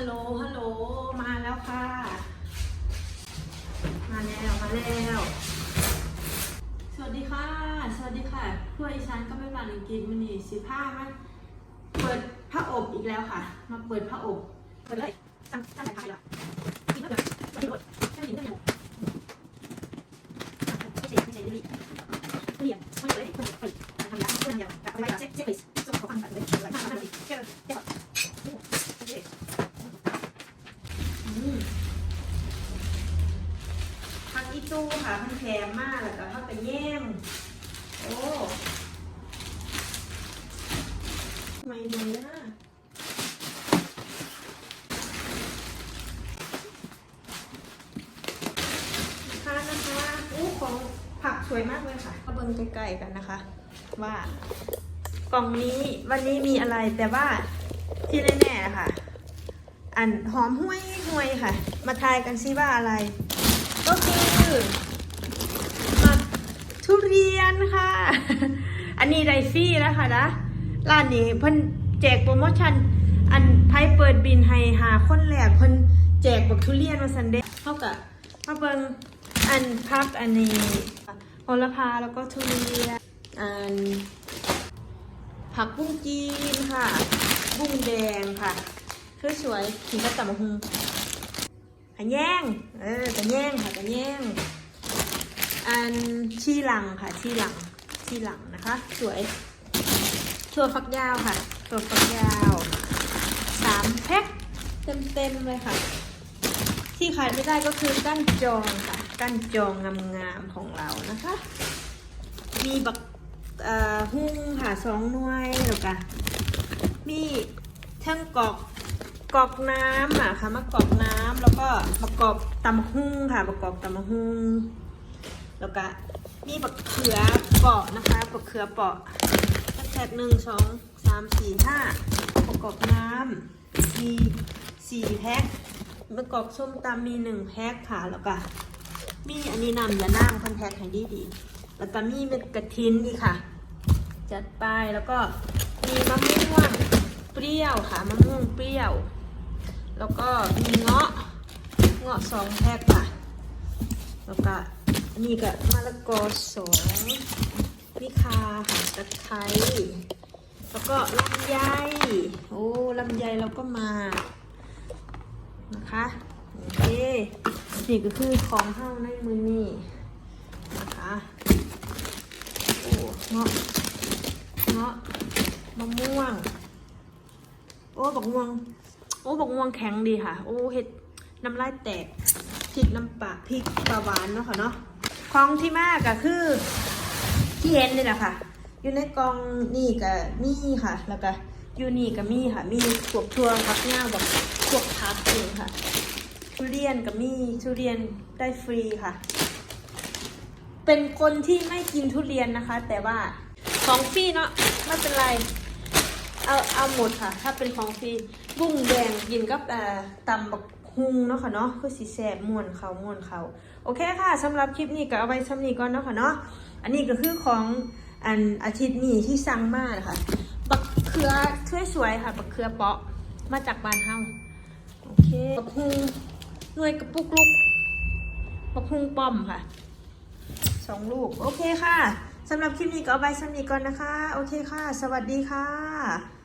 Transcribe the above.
ฮัลโหลฮัลโหลมาแล้วค่ะ มาแล้วมาแล้ว สวัสดีค่ะ สวัสดีค่ะเพื่ออีสานก็ไม่บานอังกฤษมันนี่สิผ้ามาเปิดผ้าอบอีกแล้วค่ะ มาเปิดผ้าอบเปิดเลยตั้งตั้งแต่ผ้าแล้วกินแล้วเดี๋ยวกินหมดแค่กินได้ยังไม่ใช่ไม่ใช่ดิเรียนไม่เลยคนเปิดทำยาเพื่อนยาแบบอะไรเจ๊เจ๊ไปส่งขอฟังแบบเลยอะไรมากเลยแค่แตู้ค่ะมันแพงมากแล้วก็เข้าไปแย่งโอ้ไม่ดีนะค่ะนะคะอู้ของผักสวยมากเลยค่ะมาเบิ่งใกล้ๆกันนะคะ ว่ากล่องนี้วันนี้มีอะไรแต่ว่าที่แน่ๆค่ะ อันหอมห้วยห้วยค่ะ มาทายกันซิว่าอะไร มาทุเรียนค่ะ อันนี้ไดฟรี่แล้วค่ะนะร้านนี้เพิ่นแจกโปรโมชั่น อันไพ่เปิดบินให้หาคนแรกเพิ่นแจกบักทุเรียนมาสันเดย์เท่ากับมาเบิงอันพักอันนี้โหระพาแล้วก็ทุเรียนอันผักบุ้งจีนค่ะ บุ้งแดงค่ะคือสวยขิงก็ตับมะฮุงะแย่งเออกระแย่งค่ะกระแย่งอันชีหลังค่ะชีหลังชีหลังนะคะ สวยถั่วฝักยาวค่ะถั่วฝักยาวสามแพ็คเต็มๆเลยค่ะ ที่ขายไม่ได้ก็คือกั้นจองค่ะ กั้นจองงามๆของเรานะคะ มีบักหุ้งค่ะสองหน่วยแล้วก็มีทั้งกอก กอกน้ำอะค่ะมากอกน้ำแล้วก็ประกอบตำหุ้งค่ะประกอบตำหุ้งแล้วก็มีบักเขือเปาะนะคะบักเขือเปาะแพ็คหนึ่งสองสามสี่ห้าประกอบน้ำมีสี่แพ็คประกอบส้มตำมีหนึ่งแพ็คค่ะแล้วก็มีอันนี้นำยานั่งพันแพ็คให้ดีดีแล้วก็มีเม็ดกระทินนี่ค่ะ จัดไปแล้วก็มีมะม่วงเปรี้ยวค่ะมะม่วงเปรี้ยว แล้วก็มีเงาะ เงาะสองแพ็คค่ะ แล้วก็อันนี้ก็มะละกอสองมีคาค่ะตะไคร้แล้วก็ลำไย โอ้ลำไยเราก็มา นะคะ โอเค นี่ก็คือของเข้าในมือนี่นะคะโอ้เงาะ เงาะมะม่วง โอ้บักม่วง โอ้บักม่วงแข็งดีค่ะ โอ้เห็ดน้ำลายแตกพริกน้ำปลาพริกปลาหวานเนาะค่ะเนาะของที่มากก็คือที่เห็นนี่แหละค่ะ อยู่ในกองนี่ก็มีค่ะ แล้วก็อยู่นี่ก็มีค่ะ มีพวกทั่วผักหน้าแบบพวกผักเองค่ะทุเรียนก็มีทุเรียนได้ฟรีค่ะ เป็นคนที่ไม่กินทุเรียนนะคะ แต่ว่าของฟรีเนาะไม่เป็นไร เอาเอาหมดค่ะ ถ้าเป็นของฟรีบุ้งแดงกินกับเอ่อตำบักฮุงเนาะค่ะเนาะคือสีแสบม่วนเขาม่วนเขาโอเคค่ะสำหรับคลิปนี้ก็เอาไว้ซ้ำนี้ก่อนเนาะค่ะเนาะอันนี้ก็คือของอันอาทิตย์นี้ที่สั่งมานะคะบักเขือช่วยสวยค่ะบักเขือเปาะมาจากบ้านเฮาโอเคบักฮุงหน่วยกระปุกลูกบักฮุงป้อมค่ะสองลูกโอเคค่ะ สำหรับคลิปนี้ก็เอาไว้สำนีก่อนนะคะ โอเคค่ะ สวัสดีค่ะ